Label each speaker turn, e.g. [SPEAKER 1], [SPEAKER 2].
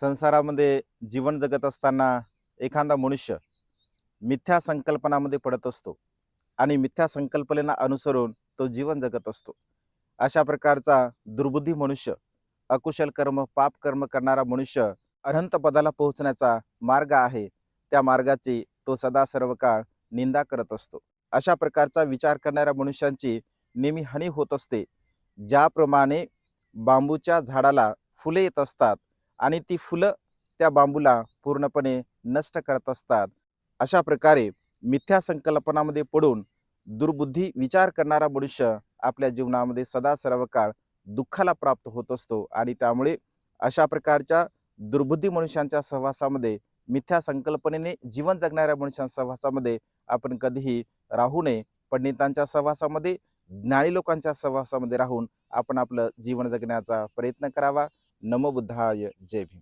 [SPEAKER 1] संसारामध्ये जीवन जगत असताना एखादा मनुष्य मिथ्या संकल्पनामध्ये पडत असतो आणि मिथ्या संकल्पनेला अनुसरून तो जीवन जगत असतो. अशा प्रकारचा दुर्बुद्धी मनुष्य अकुशल कर्म पाप कर्म करणारा मनुष्य अनंत पदाला पोहोचण्याचा मार्ग आहे. त्या मार्गाची तो सदा सर्व काळ निंदा करत असतो. अशा प्रकारचा विचार करणाऱ्या मनुष्यांची नेहमी हानी होत असते. ज्याप्रमाणे बांबूच्या झाडाला फुले येत असतात आणि ती फुलं त्या बांबूला पूर्णपणे नष्ट करत असतात. अशा प्रकारे मिथ्या संकल्पनामध्ये पडून दुर्बुद्धी विचार करणारा मनुष्य आपल्या जीवनामध्ये सदा सर्व काळ दुःखाला प्राप्त होत असतो आणि त्यामुळे अशा प्रकारच्या दुर्बुद्धी मनुष्यांच्या सहवासामध्ये मिथ्या संकल्पनेने जीवन जगणाऱ्या मनुष्यांच्या सहवासामध्ये आपण कधीही राहू नये. पंडितांच्या सहवासामध्ये ज्ञानी लोकांच्या सहवासामध्ये राहून आपण आपलं जीवन जगण्याचा प्रयत्न करावा. नमोबुद्धाय जय भीम.